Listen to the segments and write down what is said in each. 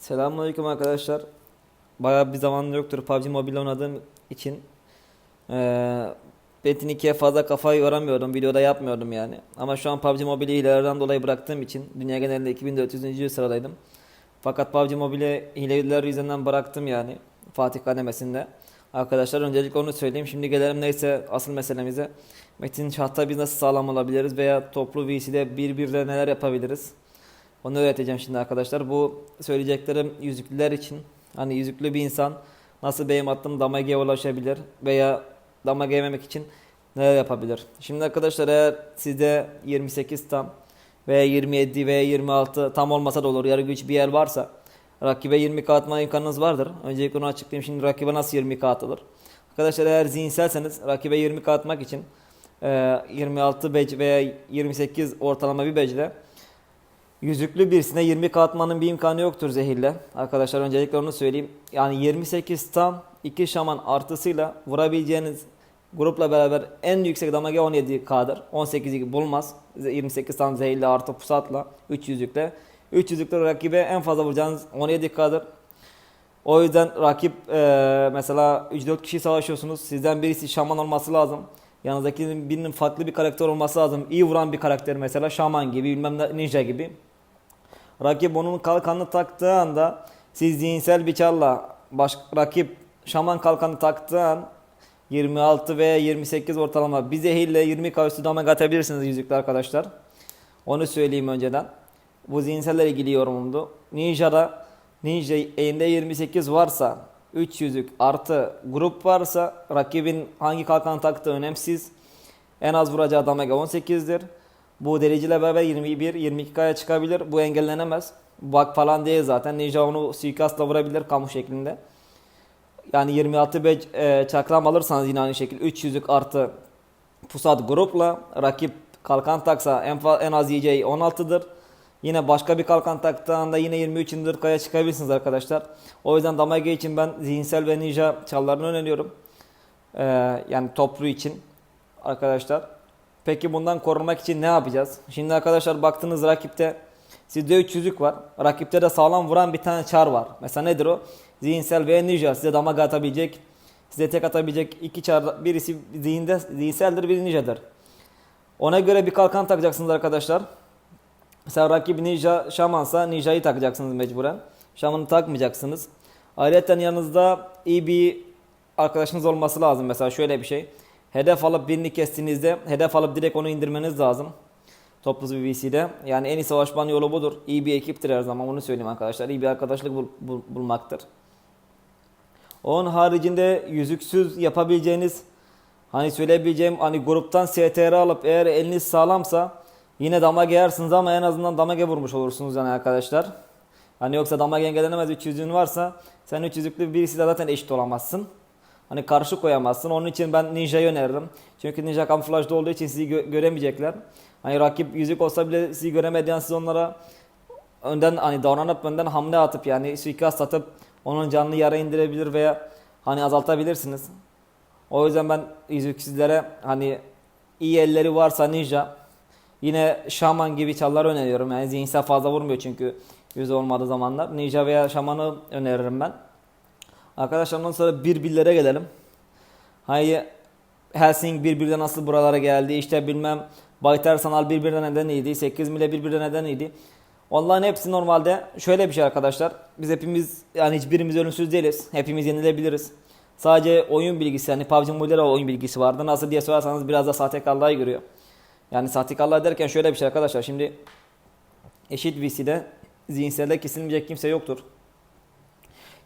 Selamünaleyküm arkadaşlar. Bayağı bir zaman yoktur PUBG Mobile oynadığım için. Ee, Metin 2'ye fazla kafa yoramıyordum. Videoda yapmıyordum yani. Ama şu an PUBG Mobile'i hilelerden dolayı bıraktığım için dünya genelinde 2400. sıradaydım. Fakat PUBG Mobile hileler yüzünden bıraktım yani. Fatih kademesinde. Arkadaşlar öncelikle onu söyleyeyim. Şimdi gelelim neyse asıl meselemize. Metin şahta biz nasıl sağlam olabiliriz veya toplu VC'de birbirine neler yapabiliriz? Onu öğreteceğim şimdi arkadaşlar. Bu söyleyeceklerim yüzüklüler için. Hani yüzüklü bir insan nasıl benim attığım damage'ye ulaşabilir veya damage yememek için neler yapabilir? Şimdi arkadaşlar eğer sizde 28 tam veya 27 veya 26 tam olmasa da olur yarı güç bir yer varsa rakibe 20k atma imkanınız vardır. Öncelikle onu açıklayayım. Şimdi rakibe nasıl 20k atılır? Arkadaşlar eğer zihinselseniz rakibe 20k atmak için e, 26 bec veya 28 ortalama bir becle Yüzüklü birisine 20 katmanın bir imkanı yoktur zehirle. Arkadaşlar öncelikle onu söyleyeyim. Yani 28 tam 2 şaman artısıyla vurabileceğiniz grupla beraber en yüksek damage 17K'dır. 18'i bulmaz. 28 tam zehirle artı pusatla 3 yüzükle. 3 yüzükle rakibe en fazla vuracağınız 17K'dır. O yüzden rakip e, mesela 3-4 kişi savaşıyorsunuz. Sizden birisi şaman olması lazım. Yanınızdaki birinin farklı bir karakter olması lazım. İyi vuran bir karakter mesela şaman gibi bilmem ne ninja gibi. Rakip onun kalkanını taktığı anda siz zihinsel bir baş, rakip şaman kalkanı taktığı an 26 veya 28 ortalama bir zehirle 20 kavuştu damage atabilirsiniz yüzükle arkadaşlar. Onu söyleyeyim önceden. Bu zihinselle ilgili yorumumdu. Ninja'da Ninja elinde 28 varsa 3 yüzük artı grup varsa rakibin hangi kalkan taktığı önemsiz. En az vuracağı damage 18'dir. Bu dereceyle beraber 21 22K'ya çıkabilir. Bu engellenemez. Bak falan değil zaten. Ninja onu suikastla vurabilir kamu şeklinde. Yani 26 bec e, çakram alırsanız yine aynı şekilde 3 yüzük artı pusat grupla rakip kalkan taksa en, en az yiyeceği 16'dır. Yine başka bir kalkan taktığında yine 23 kaya çıkabilirsiniz arkadaşlar. O yüzden damage için ben zihinsel ve ninja çallarını öneriyorum. Ee, yani toplu için arkadaşlar. Peki bundan korunmak için ne yapacağız? Şimdi arkadaşlar baktığınız rakipte sizde 3 yüzük var. Rakipte de sağlam vuran bir tane çar var. Mesela nedir o? Zihinsel ve ninja size damage atabilecek, size tek atabilecek iki çar birisi zihinde zihinseldir, biri ninjadır. Ona göre bir kalkan takacaksınız arkadaşlar. Mesela rakip ninja şamansa ninjayı takacaksınız mecburen. Şamanı takmayacaksınız. Ayrıca yanınızda iyi bir arkadaşınız olması lazım. Mesela şöyle bir şey. Hedef alıp birini kestiğinizde hedef alıp direkt onu indirmeniz lazım. Toplu bir VC'de. Yani en iyi savaşmanın yolu budur. İyi bir ekiptir her zaman onu söyleyeyim arkadaşlar. İyi bir arkadaşlık bul- bul- bulmaktır. Onun haricinde yüzüksüz yapabileceğiniz hani söyleyebileceğim hani gruptan STR alıp eğer eliniz sağlamsa yine damage yersiniz ama en azından damage vurmuş olursunuz yani arkadaşlar. Hani yoksa damage engellenemez 300'ün varsa sen 300'lüklü birisiyle zaten eşit olamazsın. Hani karşı koyamazsın. Onun için ben ninja'yı öneririm. Çünkü ninja kamuflajda olduğu için sizi gö- göremeyecekler. Hani rakip yüzük olsa bile sizi göremediğin siz onlara önden hani davranıp önden hamle atıp yani suikast atıp onun canını yara indirebilir veya hani azaltabilirsiniz. O yüzden ben yüzüksüzlere hani iyi elleri varsa ninja yine şaman gibi çallar öneriyorum. Yani zihinsel fazla vurmuyor çünkü yüzü olmadığı zamanlar. Ninja veya şamanı öneririm ben. Arkadaşlar ondan sonra birbirlere gelelim. Hani Helsing birbirine nasıl buralara geldi işte bilmem Baytar Sanal birbirine neden iyiydi 8 mile birbirine neden iyiydi. Onların hepsi normalde şöyle bir şey arkadaşlar. Biz hepimiz yani hiçbirimiz ölümsüz değiliz. Hepimiz yenilebiliriz. Sadece oyun bilgisi yani PUBG Mobile oyun bilgisi vardı. Nasıl diye sorarsanız biraz da sahtekarlığa giriyor. Yani sahtekarlığa derken şöyle bir şey arkadaşlar. Şimdi eşit VC'de zihinselde kesilmeyecek kimse yoktur.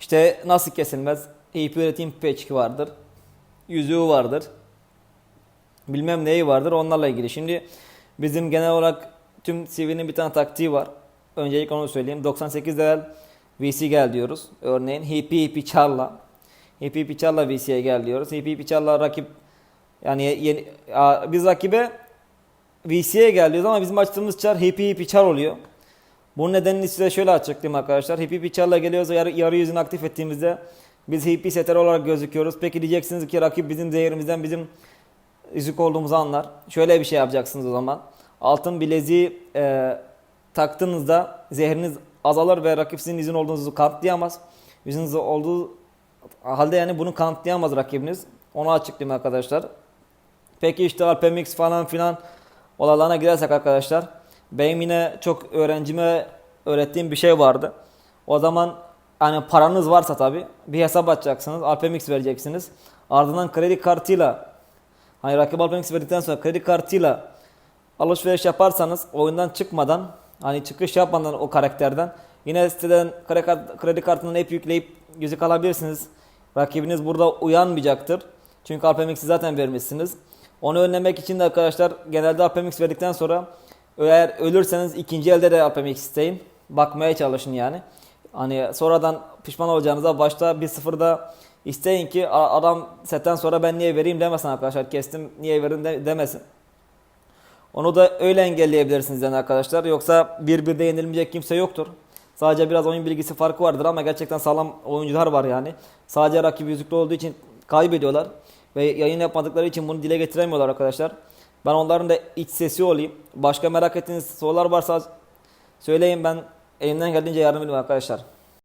İşte nasıl kesilmez? IP üretim peçki vardır. Yüzüğü vardır. Bilmem neyi vardır onlarla ilgili. Şimdi bizim genel olarak tüm CV'nin bir tane taktiği var. Öncelikle onu söyleyeyim. 98 level VC gel diyoruz. Örneğin hippie hippie charla. Hippie hippie charla VC'ye gel diyoruz. Hippie hippie charla rakip yani yeni, a- biz rakibe VC'ye gel diyoruz ama bizim açtığımız çar hippie hippie char oluyor. Bunun nedenini size şöyle açıklayayım arkadaşlar. Hippie hippie charla geliyoruz yarı, yarı yüzünü aktif ettiğimizde biz hippie seter olarak gözüküyoruz. Peki diyeceksiniz ki rakip bizim değerimizden bizim yüzük olduğumuzu anlar. Şöyle bir şey yapacaksınız o zaman. Altın bileziği e, taktığınızda zehriniz azalır ve rakip sizin izin olduğunuzu kanıtlayamaz. İziniz olduğu halde yani bunu kanıtlayamaz rakibiniz. Onu açıklayayım arkadaşlar. Peki işte Alpemix falan filan olaylarına girersek arkadaşlar. Benim yine çok öğrencime öğrettiğim bir şey vardı. O zaman hani paranız varsa tabi bir hesap açacaksınız. Alpemix vereceksiniz. Ardından kredi kartıyla hani rakip Alpemix verdikten sonra kredi kartıyla alışveriş yaparsanız oyundan çıkmadan hani çıkış yapmadan o karakterden yine siteden kredi, kart, kredi kartından hep yükleyip yüzük alabilirsiniz. Rakibiniz burada uyanmayacaktır. Çünkü Alpemix'i zaten vermişsiniz. Onu önlemek için de arkadaşlar genelde Alpemix verdikten sonra eğer ölürseniz ikinci elde de Alpemix isteyin. Bakmaya çalışın yani. Hani sonradan pişman olacağınıza başta bir sıfırda isteyin ki adam setten sonra ben niye vereyim demesin arkadaşlar. Kestim niye verin de- demesin. Onu da öyle engelleyebilirsiniz yani arkadaşlar. Yoksa bir birde yenilmeyecek kimse yoktur. Sadece biraz oyun bilgisi farkı vardır ama gerçekten sağlam oyuncular var yani. Sadece rakip yüzüklü olduğu için kaybediyorlar. Ve yayın yapmadıkları için bunu dile getiremiyorlar arkadaşlar. Ben onların da iç sesi olayım. Başka merak ettiğiniz sorular varsa söyleyin ben elimden geldiğince yardım edeyim arkadaşlar.